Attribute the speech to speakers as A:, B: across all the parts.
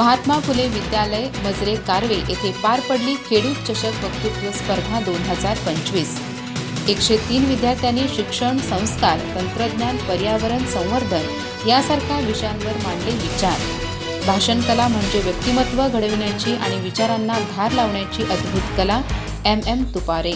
A: महात्मा फुले विद्यालय मजरे कारवे येथे पार पडली खेडूत चषक वक्तृत्व स्पर्धा दोन हजार पंचवीस. एकशे तीन विद्यार्थ्यांनी शिक्षण संस्कार तंत्रज्ञान पर्यावरण संवर्धन यासारख्या विषयांवर मांडले विचार. भाषण कला म्हणजे व्यक्तिमत्व घडविण्याची आणि विचारांना धार लावण्याची अद्भुत कला एम एम तुपारे.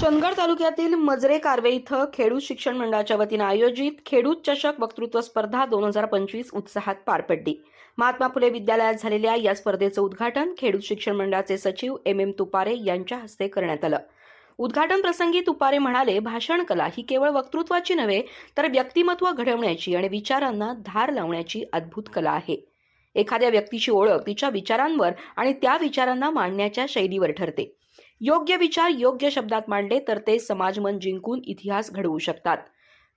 B: चंदगड तालुक्यातील मजरे कारवे इथं खेडूत शिक्षण मंडळाच्या वतीनं आयोजित खेडूत चषक वक्तृत्व स्पर्धा दोन हजार पंचवीस उत्साहात पार पडली. महात्मा फुले विद्यालयात झालेल्या या स्पर्धेचं उद्घाटन खेडूत शिक्षण मंडळाचे सचिव एम एम तुपारे यांच्या हस्ते करण्यात आलं. उद्घाटन प्रसंगी तुपारे म्हणाले भाषण कला ही केवळ वक्तृत्वाची नव्हे तर व्यक्तिमत्व घडवण्याची आणि विचारांना धार लावण्याची अद्भुत कला आहे. एखाद्या व्यक्तीची ओळख तिच्या विचारांवर आणि त्या विचारांना मांडण्याच्या शैलीवर ठरते. योग्य विचार योग्य शब्दात मांडले तर ते समाजमन जिंकून इतिहास घडवू शकतात.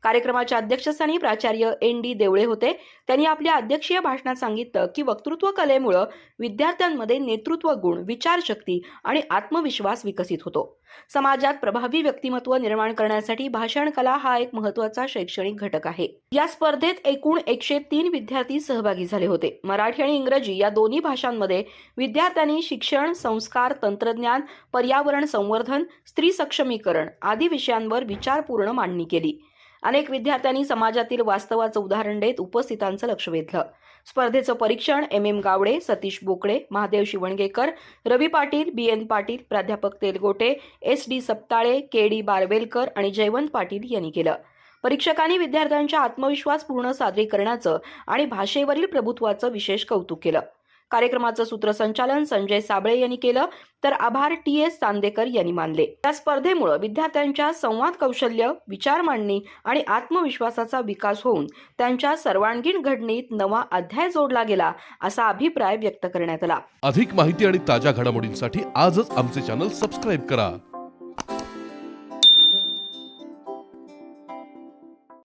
B: कार्यक्रमाच्या अध्यक्षस्थानी प्राचार्य एन डी देवळे होते. त्यांनी आपल्या अध्यक्षीय भाषणात सांगितलं की वक्तृत्व कलेमुळं विद्यार्थ्यांमध्ये नेतृत्व गुण विचारशक्ती आणि आत्मविश्वास विकसित होतो. समाजात प्रभावी व्यक्तिमत्व निर्माण करण्यासाठी भाषण कला हा एक महत्त्वाचा शैक्षणिक घटक आहे. या स्पर्धेत एकूण एकशे तीन विद्यार्थी सहभागी झाले होते. मराठी आणि इंग्रजी या दोन्ही भाषांमध्ये विद्यार्थ्यांनी शिक्षण संस्कार तंत्रज्ञान पर्यावरण संवर्धन स्त्री सक्षमीकरण आदी विषयांवर विचारपूर्ण मांडणी केली. अनेक विद्यार्थ्यांनी समाजातील वास्तवाचं उदाहरण देत उपस्थितांचं लक्ष वेधलं. स्पर्धेचं परीक्षण M M Gawade Satish Bokade Mahadev Shivangekar Ravi Patil B N Patil प्राध्यापक Telgote S D Saptale K D Barvelkar आणि जयवंत पाटील यांनी केलं. परीक्षकांनी विद्यार्थ्यांच्या आत्मविश्वास पूर्ण सादरीकरणाचं आणि भाषेवरील प्रभुत्वाचं विशेष कौतुक केलं. कार्यक्रमाचं सूत्रसंचालन संजय साबळे यांनी केलं. तर आभार टी एस चांदेकर यांनी मानले. या स्पर्धेमुळे विद्यार्थ्यांच्या संवाद कौशल्य विचार मांडणी आणि आत्मविश्वासाचा विकास होऊन त्यांच्या सर्वांगीण घडणीत नवा अध्याय जोडला गेला असा अभिप्राय व्यक्त करण्यात आला.
C: अधिक माहिती आणि ताज्या घडामोडींसाठी आजच आमचे चॅनल सबस्क्राईब करा.